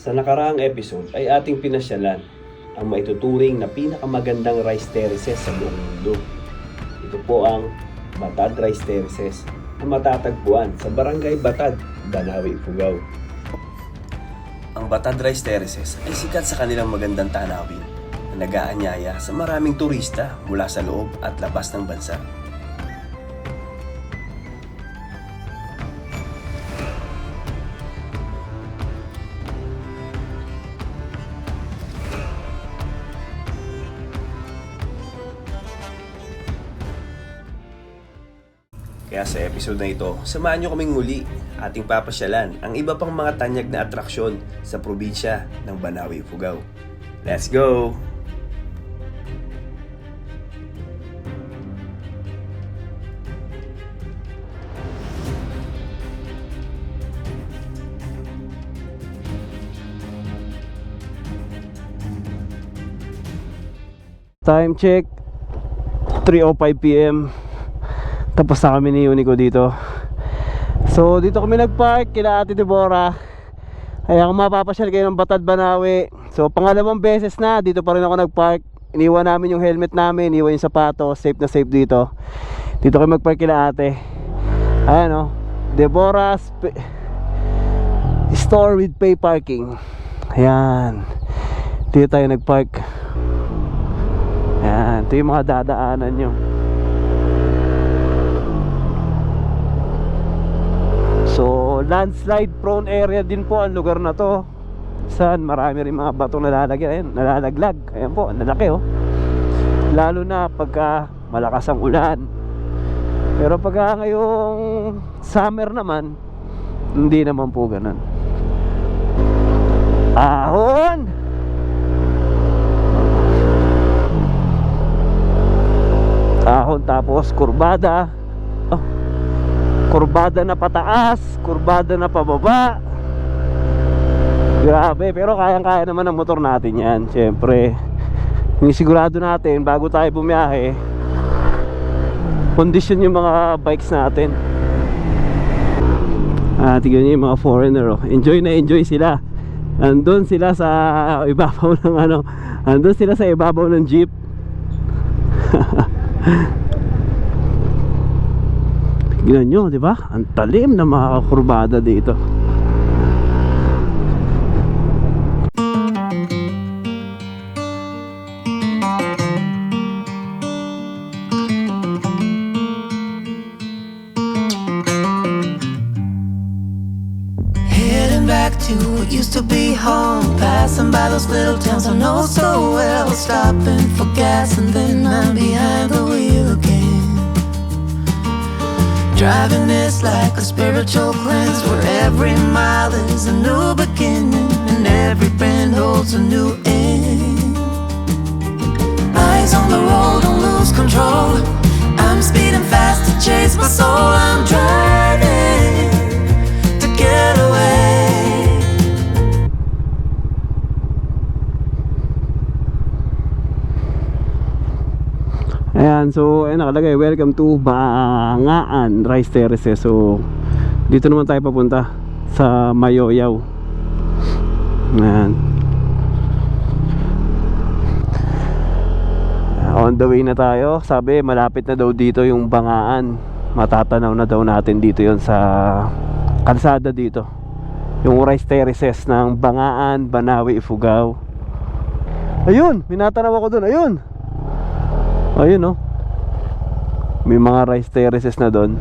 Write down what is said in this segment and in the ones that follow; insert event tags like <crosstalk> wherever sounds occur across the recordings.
Sa nakaraang episode ay ating pinasyalan ang maituturing na pinakamagandang rice terraces sa buong mundo. Ito po ang Batad Rice Terraces na matatagpuan sa Barangay Batad, Banawi, Ifugao. Ang Batad Rice Terraces ay sikat sa kanilang magandang tanawin na nag-aanyaya sa maraming turista mula sa loob at labas ng bansa. Sa episode na ito, samahan nyo kaming muli ating papasyalan ang iba pang mga tanyag na atraksyon sa probinsya ng Banawi, Ifugao. Let's go! Time check 3.05pm Tapos na kami ni Unico dito. So dito kami nagpark kila Ate Deborah. Kaya kung mapapasyal kayo ng Batad Banawi So pangalawang beses na dito pa rin ako nagpark. Iniwan namin yung helmet namin Iniwan yung sapatos Safe na safe dito. Dito kami magpark kila ate. Ayan o Deborah Sp- Store with pay parking. Ayan. Dito tayo nagpark. Ayan Ito yung mga dadaanan nyo So, landslide prone area din po ang lugar na to. Saan marami rin mga batong nalalagyan, ayan, nalalaglag. Ayan po, ang lalaki oh. Lalo na pagka malakas ang ulan. Pero pagka ngayong summer naman, hindi naman po ganun. Ahon! Ahon tapos kurbada. Kurbada na pataas, kurbada na pababa. Grabe, pero kayang-kaya naman ng motor natin yan. Siyempre, sinisigurado natin bago tayo bumiyahe, kondisyon yung mga bikes natin. Ah, tignan niyo yung mga foreigner, oh. enjoy na enjoy sila. Andun sila sa ibabaw <laughs> ng ano, andun sila sa ibabaw ng jeep. <laughs> Tignan nyo, di ba? Ang talim na mga kurbada dito. Used to be home. Passing by those little towns I know so well. Stopping for gas and then I'm behind the wheel again. Driving is like a spiritual cleanse where every mile is a new beginning and every bend holds a new end. Eyes on the road, don't lose control. I'm speeding fast to chase my soul. I'm driving Ayan, so ayan nakalagay, welcome to Bangaan Rice Terraces. So, dito naman tayo papunta sa Mayoyaw. Ayan. On the way na tayo. Sabi, malapit na daw dito yung Bangaan. Matatanaw na daw natin dito yon sa kalsada dito. Yung Rice Terraces ng Bangaan, Banawi, Ifugao. Ayun, minatanaw ako dun. Ayun. Ayun oh. May mga rice terraces na doon.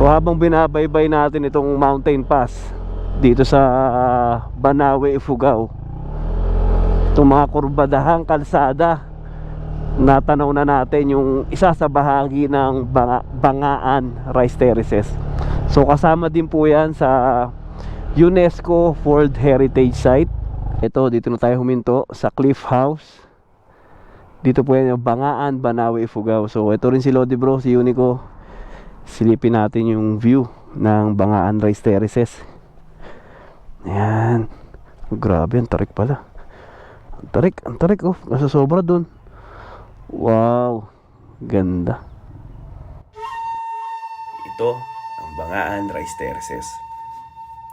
So habang binabaybay natin itong mountain pass dito sa ah, Banawe, Ifugao. Itong mga kurbadahang kalsada natanaw na natin yung isa sa bahagi ng Banga- Bangaan Rice Terraces. So kasama din po yan sa UNESCO World Heritage Site. Ito, dito na tayo huminto sa Cliff House. Dito po yan yung Bangaan, Banawe, Ifugao. So ito rin si Lodi Bro, si Unico. Silipin natin yung view ng Bangaan Rice Terraces. Ayan. Grabe, ang tarik pala. Ang tarik, ang tarik oh. Nasa sobra dun. Wow. Ganda. Ito ang Bangaan Rice Terraces.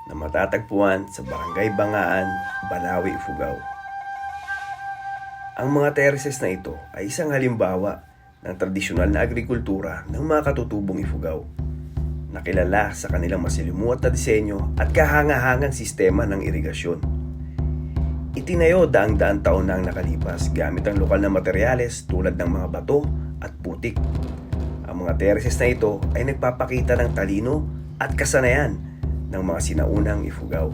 na matatagpuan sa Barangay Bangaan, Banawi, Ifugao. Ang mga terraces na ito ay isang halimbawa ng tradisyonal na agrikultura ng mga katutubong Ifugao nakilala sa kanilang masilimuot na disenyo at kahangahangang sistema ng irigasyon. Itinayo daang-daang taon na ang nakalipas gamit ang lokal na materyales tulad ng mga bato at putik. Ang mga terraces na ito ay nagpapakita ng talino at kasanayan ng mga sinaunang ifugaw.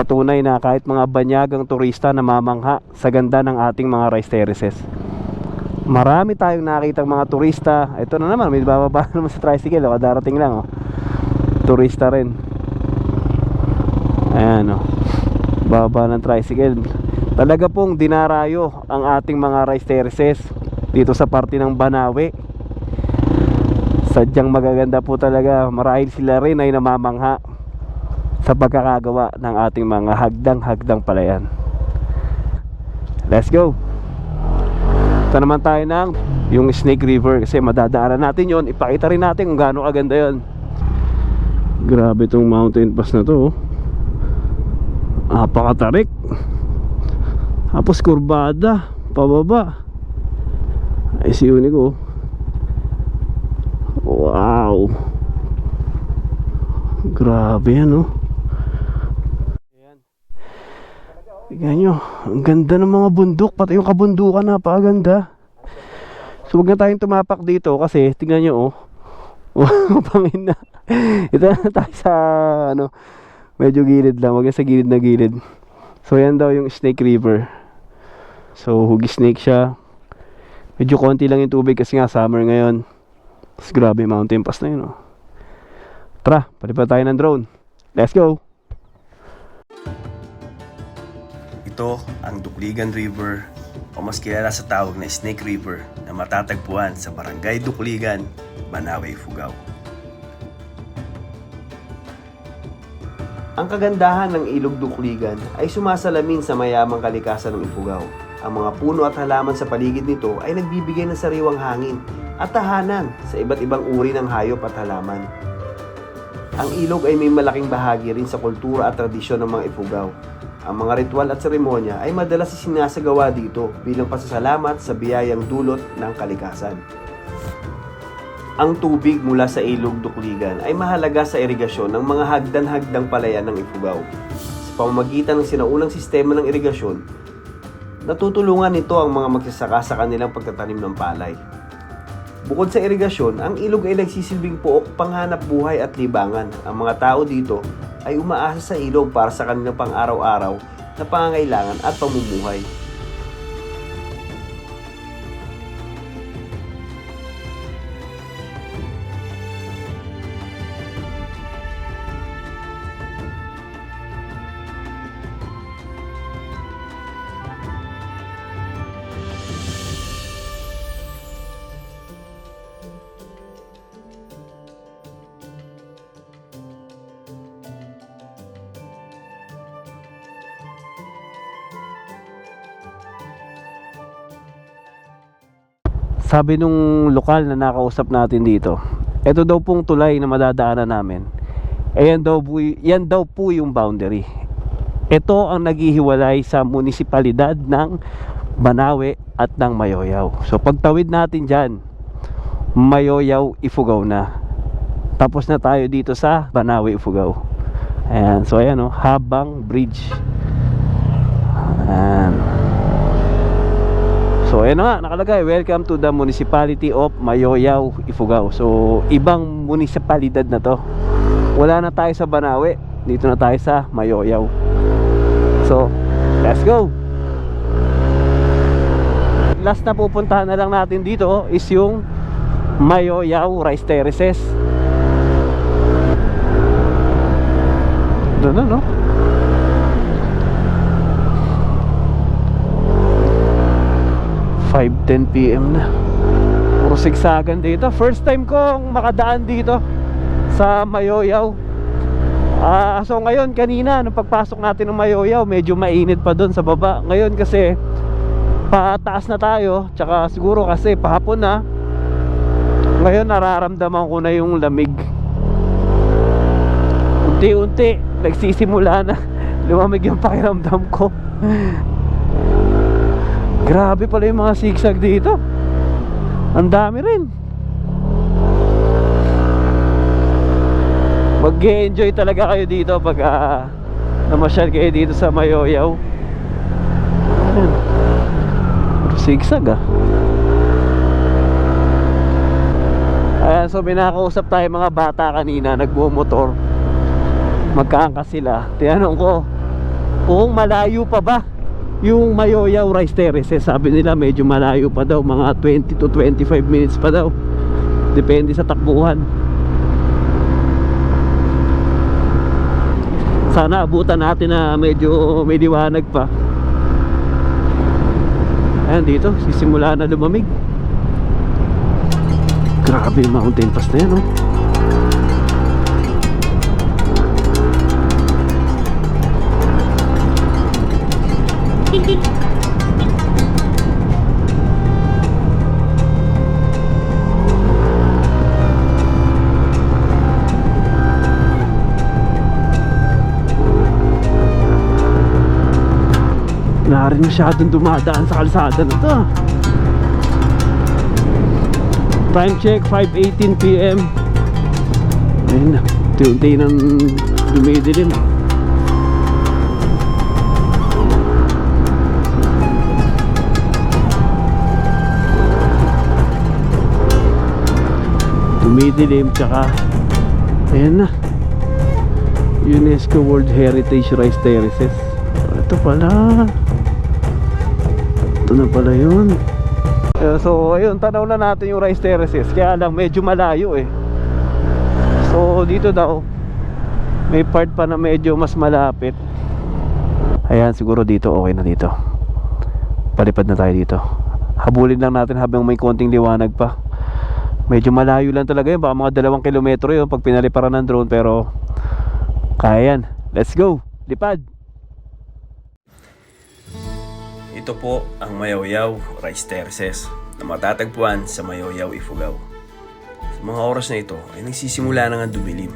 Patunay na kahit mga banyagang turista na mamangha sa ganda ng ating mga rice terraces. Marami tayong nakitang mga turista. Ito na naman, may bababa <laughs> naman sa tricycle. O, darating lang. Oh. Turista rin. Ayan oh. Baba ng tricycle. Talaga pong dinarayo ang ating mga rice terraces dito sa parte ng Banawe. Sadyang magaganda po talaga. Marahil sila rin ay namamangha sa pagkakagawa ng ating mga hagdang-hagdang palayan. Let's go! Ito naman tayo ng yung Snake River kasi madadaanan natin yon Ipakita rin natin kung gaano kaganda yon Grabe tong mountain pass na to oh. Napakatarik. Tapos kurbada Pababa. Ay si ko Wow. Grabe yan oh Tingnan nyo, ang ganda ng mga bundok, pati yung kabundukan napakaganda. So huwag na tayong tumapak dito kasi tingnan nyo oh. <laughs> Pangin na. Ito na tayo sa ano, medyo gilid lang, huwag na sa gilid na gilid. So yan daw yung Snake River. So hugi snake siya. Medyo konti lang yung tubig kasi nga summer ngayon. Tapos grabe mountain pass na yun oh. Tara, palipad tayo ng drone. Let's go! Ito ang Dukligan River o mas kilala sa tawag na Snake River na matatagpuan sa Barangay Dukligan, Banawe, Ifugao. Ang kagandahan ng ilog Dukligan ay sumasalamin sa mayamang kalikasan ng Ifugao. Ang mga puno at halaman sa paligid nito ay nagbibigay ng sariwang hangin at tahanan sa iba't ibang uri ng hayop at halaman. Ang ilog ay may malaking bahagi rin sa kultura at tradisyon ng mga Ifugao. Ang mga ritual at seremonya ay madalas sinasagawa dito bilang pasasalamat sa biyayang dulot ng kalikasan. Ang tubig mula sa ilog Dukligan ay mahalaga sa irigasyon ng mga hagdan-hagdang palayan ng Ifugao. Sa pamamagitan ng sinaunang sistema ng irigasyon, natutulungan nito ang mga magsasaka sa kanilang pagtatanim ng palay. Bukod sa irigasyon, ang ilog ay nagsisilbing pook panghanap buhay at libangan. Ang mga tao dito ay umaasa sa ilog para sa kanilang pang-araw-araw na pangangailangan at pamumuhay. Sabi nung lokal na nakausap natin dito, ito daw pong tulay na madadaanan namin. Ayan daw po, yan daw po yung boundary. Ito ang naghihiwalay sa munisipalidad ng Banawe at ng Mayoyaw. So pagtawid natin dyan, Mayoyaw, Ifugao na. Tapos na tayo dito sa Banawe, Ifugao. Ayan, so ayan oh, habang bridge. Ayan. So ayan nga, nakalagay, welcome to the municipality of Mayoyaw, Ifugao. So ibang munisipalidad na to. Wala na tayo sa Banawe, dito na tayo sa Mayoyaw. So, let's go! Last na pupuntahan na lang natin dito is yung Mayoyaw Rice Terraces. Doon na, no? Five ten PM na Puro sigsagan dito First time kong makadaan dito Sa Mayoyaw Ah, so ngayon kanina nung pagpasok natin ng Mayoyaw, medyo mainit pa doon sa baba. Ngayon kasi pataas na tayo, tsaka siguro kasi pahapon na. Ngayon nararamdaman ko na yung lamig. Unti-unti nagsisimula na <laughs> lumamig yung pakiramdam ko. Grabe pala yung mga sigsag dito. Ang dami rin. mag enjoy talaga kayo dito pag uh, namasyal kayo dito sa Mayoyaw Ayan. sigsag ah ayan so binakausap tayo mga bata kanina nagbumotor magkaangkas sila tinanong ko kung malayo pa ba yung Mayoyaw Rice Terraces sabi nila medyo malayo pa daw mga 20 to 25 minutes pa daw. Depende sa takbuhan. Sana abutan natin na medyo may liwanag pa. Ayan dito sisimula na lumamig. Grabe yung mountain pass na yan oh. Masyadong dumadaan sa kalsada na to. Time check 5.18pm Ayun na Unti-unti dumidilim. Dumidilim tsaka Ayan na. UNESCO World Heritage Rice Terraces. Ito pala ito na pala yun. Eh, So ayun, tanaw na natin yung rice terraces. Kaya lang medyo malayo eh. So dito daw May part pa na medyo mas malapit. Ayan, siguro dito okay na dito. Palipad na tayo dito. Habulin lang natin habang may konting liwanag pa. Medyo malayo lang talaga yun. Baka mga dalawang kilometro yun Pag pinaliparan ng drone Pero Kaya yan. Let's go! Lipad Ito po ang Mayaw-Yaw Rice Terraces na matatagpuan sa Mayaw-Yaw, Ifugao. Sa mga oras na ito ay nagsisimula na nga dumilim.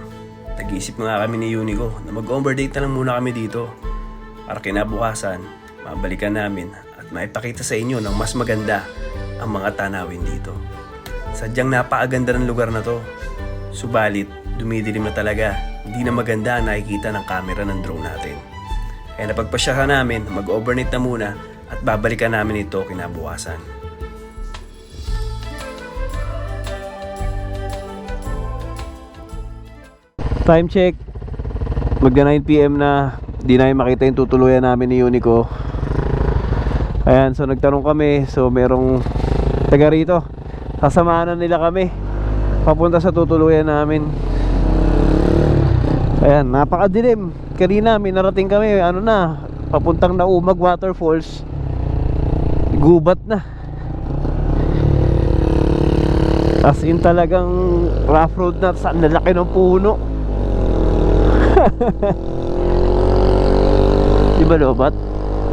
Nag-iisip nga kami ni Unico na mag-overdate na lang muna kami dito para kinabukasan, mabalikan namin at maipakita sa inyo ng mas maganda ang mga tanawin dito. Sadyang napakaganda ng lugar na to. Subalit, dumidilim na talaga. Hindi na maganda ang nakikita ng camera ng drone natin. Kaya napagpasyahan namin mag-overnight na muna at babalikan namin ito kinabukasan. Time check. Magda 9pm na. Di namin makita yung tutuluyan namin ni Unico. Ayan so nagtanong kami. So merong taga rito. Sasamahan na nila kami. Papunta sa tutuluyan namin. Ayan napakadilim. Kanina may narating kami. Ano na? Papuntang Naumag Waterfalls Gubat na. As in talagang rough road na Saan lalaki ng puno. <laughs> Di ba lobat?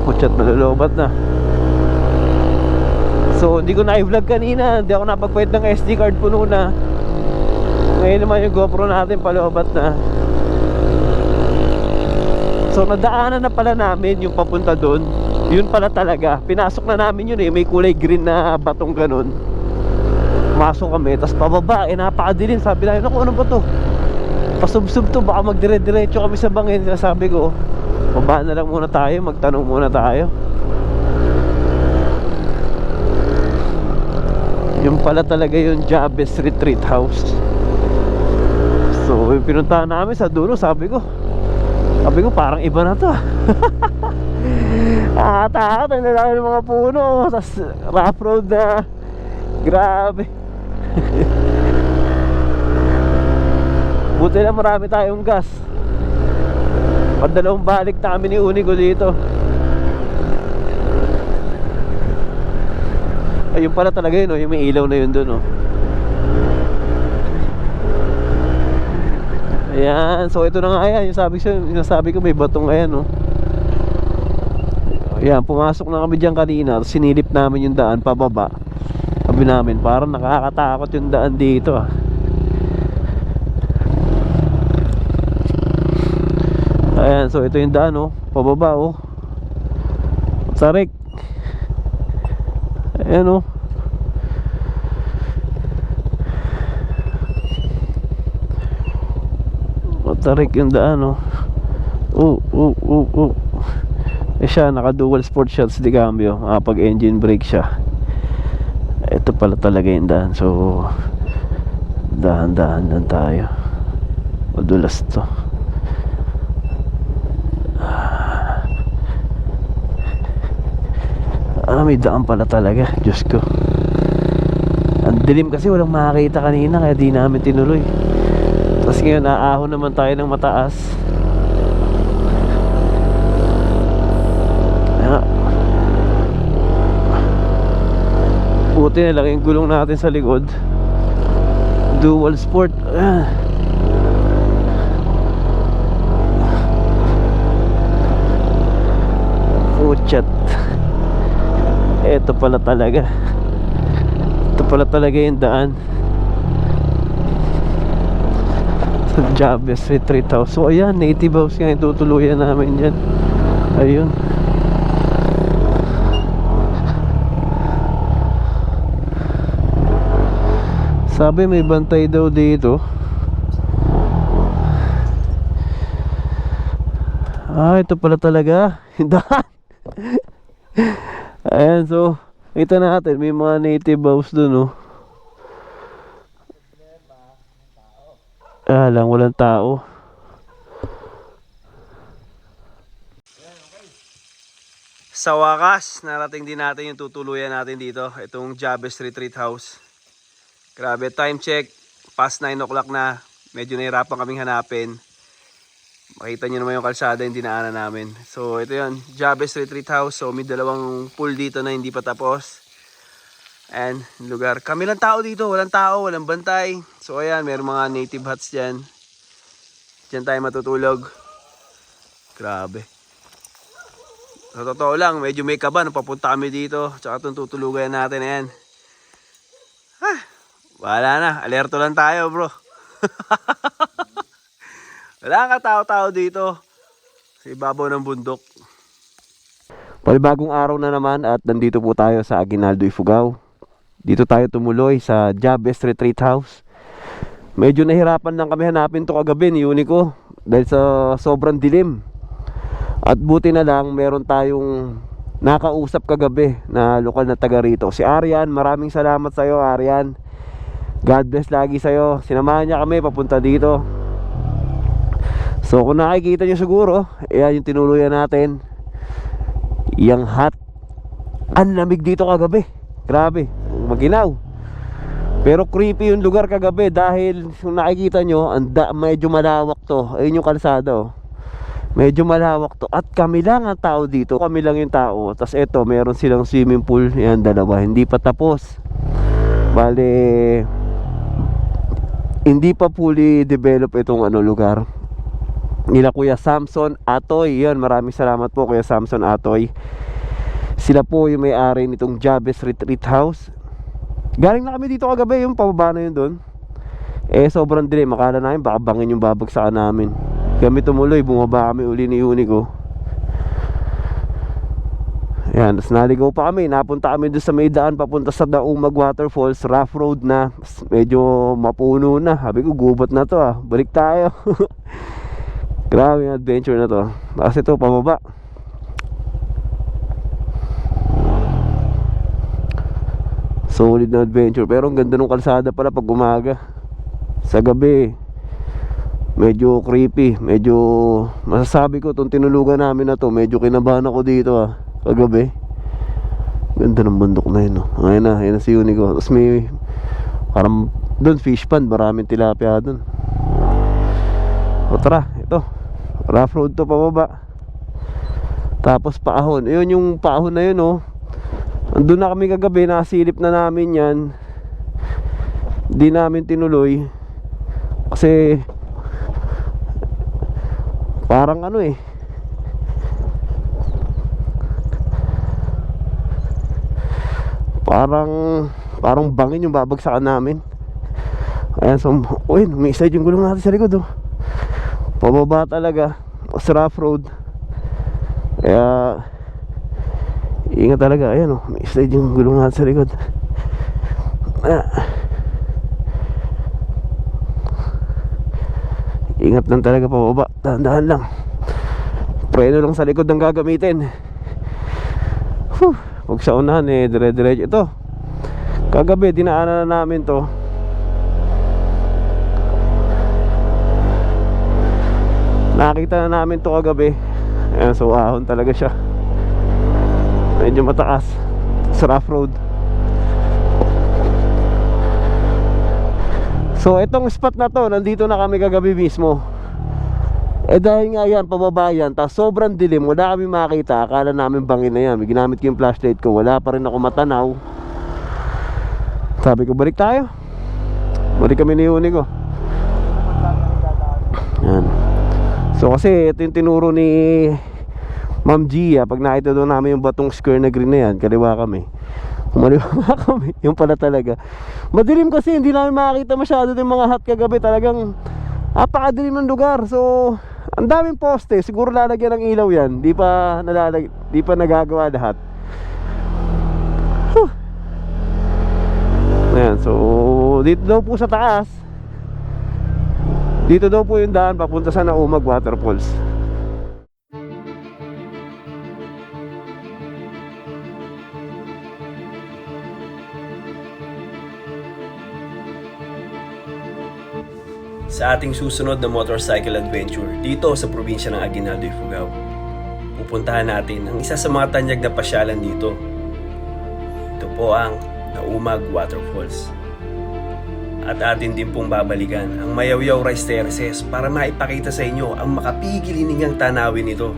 Puchat malolobat na. So hindi ko na-vlog kanina. Hindi ako napagpahit ng SD card puno na. Ngayon naman yung GoPro natin palobat na. So nadaanan na pala namin yung papunta doon Yun pala talaga. Pinasok na namin yun eh. May kulay green na batong ganun. Masok kami Tapos pababa eh napakadilim. Sabi namin ako ano ba to? Pasubsub to Baka magdire-diretso kami sa bangin. Sabi ko Baba na lang muna tayo Magtanong muna tayo. Yung pala talaga yung Jabez Retreat House. So yung pinuntahan namin sa dulo Sabi ko Sabi ko parang iba na to <laughs> Nakatakot ang lalaki ng mga puno? Tapos rough road na. Grabe. <laughs> Buti na marami tayong gas. Padalawang balik na kami ni Unico dito. Ayun pala talaga yun oh, yung may ilaw na yun dun oh. Ayan, so ito na nga yan, yung sabi, ko- yung ko may batong ayan oh. Ayan, pumasok na kami dyan kanina, sinilip namin yung daan pababa. Sabi namin, parang nakakatakot yung daan dito ah. Ayan, so ito yung daan oh, pababa oh. Tarik. Ayan oh. Tarik yung daan oh. Oh, oh, oh, oh. Eh siya, naka dual sport shots di cambio. Makapag engine brake siya. Ito pala talaga yung daan. So, dahan-dahan lang tayo. Madulas to. Ah, may daan pala talaga. Diyos ko. Ang dilim kasi walang makakita kanina kaya di namin tinuloy. Tapos ngayon, aahon naman tayo ng mataas. Buti na lang yung gulong natin sa likod. Dual sport. Ah. Puchat. Ito pala talaga. Ito pala talaga yung daan. Sa Jabez Street 3000. So ayan, native house nga yung tutuluyan namin dyan. Ayun. Sabi may bantay daw dito. Ah, ito pala talaga. <laughs> Hindahan. Ayan, so, kita natin, may mga native house dun, oh. Ah, lang, walang tao. Sa wakas, narating din natin yung tutuluyan natin dito. Itong Jabez Retreat House. Grabe, time check. Past 9 o'clock na. Medyo nahirapan kaming hanapin. Makita nyo naman yung kalsada yung dinaanan namin. So, ito yun. Jabez Retreat House. So, may dalawang pool dito na hindi pa tapos. And, lugar. Kami lang tao dito. Walang tao, walang bantay. So, ayan. Meron mga native huts dyan. Diyan tayo matutulog. Grabe. Sa totoo lang, medyo may kaba nung papunta kami dito. Tsaka itong tutulugan natin. Ayan. Wala na. Alerto lang tayo, bro. <laughs> Wala ka tao-tao dito. Sa ibabaw ng bundok. Palibagong araw na naman at nandito po tayo sa Aguinaldo Ifugao. Dito tayo tumuloy sa Jabez Retreat House. Medyo nahirapan lang kami hanapin to kagabi ni Unico dahil sa sobrang dilim. At buti na lang meron tayong nakausap kagabi na lokal na taga rito. Si Arian, maraming salamat sa iyo Arian. God bless lagi sa iyo. Sinamahan niya kami papunta dito. So kung nakikita nyo siguro, ayan yung tinuluyan natin. Yang hot. Ang lamig dito kagabi. Grabe, maginaw. Pero creepy yung lugar kagabi dahil kung nakikita nyo, anda, medyo malawak to. Ayun yung kalsada oh. Medyo malawak to. At kami lang ang tao dito. Kami lang yung tao. Tapos eto, meron silang swimming pool. Yan, dalawa. Hindi pa tapos. Bale, hindi pa fully develop itong ano lugar nila Kuya Samson Atoy. Yun, maraming salamat po Kuya Samson Atoy. Sila po yung may-ari nitong Jabez Retreat House. Galing na kami dito kagabi, yung pababa na yun doon. Eh, sobrang dilim. Makala namin, baka bangin yung babagsakan namin. Kami tumuloy, bumaba kami uli ni Unico. Yan, tapos naligaw pa kami. Napunta kami doon sa may papunta sa Daumag Waterfalls. Rough road na. Medyo mapuno na. Sabi ko, gubat na to ah. Balik tayo. <laughs> Grabe yung adventure na to. Tapos ito, pababa. Solid na adventure. Pero ang ganda ng kalsada pala pag umaga. Sa gabi, medyo creepy. Medyo, masasabi ko, itong tinulugan namin na to, medyo kinabahan ako dito ah. Kagabi. Ganda ng bundok na yun. Oh. Ayun na, ayun na si Unico. Tapos may, parang, doon fish pond, maraming tilapia doon. O tara, ito. Rough road to pababa. Tapos paahon. Ayun yung paahon na yun oh. Andun na kami kagabi, nasilip na namin yan. Di namin tinuloy. Kasi Parang ano eh. Parang parang bangin yung babagsakan namin. Ayan, so, uy, may slide yung gulong natin sa likod, oh. Pababa talaga. Mas rough road. Kaya, ingat talaga. Ayan, oh, may slide yung gulong natin sa likod. Ah. Ingat lang talaga pababa. Dahan-dahan lang. Preno lang sa likod ng gagamitin. Whew. Huwag sa unahan eh, dire-diretso. Ito, kagabi, dinaanan na namin to. Nakita na namin to kagabi. Ayan, so ahon talaga siya. Medyo mataas. Sa rough road. So itong spot na to, nandito na kami kagabi mismo. Eh dahil nga yan, pababa yan, tapos sobrang dilim, wala kami makita. Akala namin bangin na yan. May ginamit ko yung flashlight ko, wala pa rin ako matanaw. Sabi ko, balik tayo. Balik kami ni Uni ko. Yan. So kasi ito yung tinuro ni Ma'am Gia Pag nakita doon namin yung batong square na green na yan Kaliwa kami Umaliwa <laughs> kami Yung pala talaga Madilim kasi hindi namin makakita masyado yung mga hot kagabi Talagang Napakadilim ng lugar So Ang daming poste Siguro lalagyan ng ilaw yan Di pa nalalag Di pa nagagawa lahat Whew. Ayan so Dito daw po sa taas dito daw po yung daan papunta sa Naumag Waterfalls. Sa ating susunod na motorcycle adventure dito sa probinsya ng Aguinaldo, Ifugao. Pupuntahan natin ang isa sa mga tanyag na pasyalan dito. Ito po ang Naumag Waterfalls. At atin din pong babalikan ang Mayawyaw Rice Terraces para maipakita sa inyo ang makapigil hiningang tanawin nito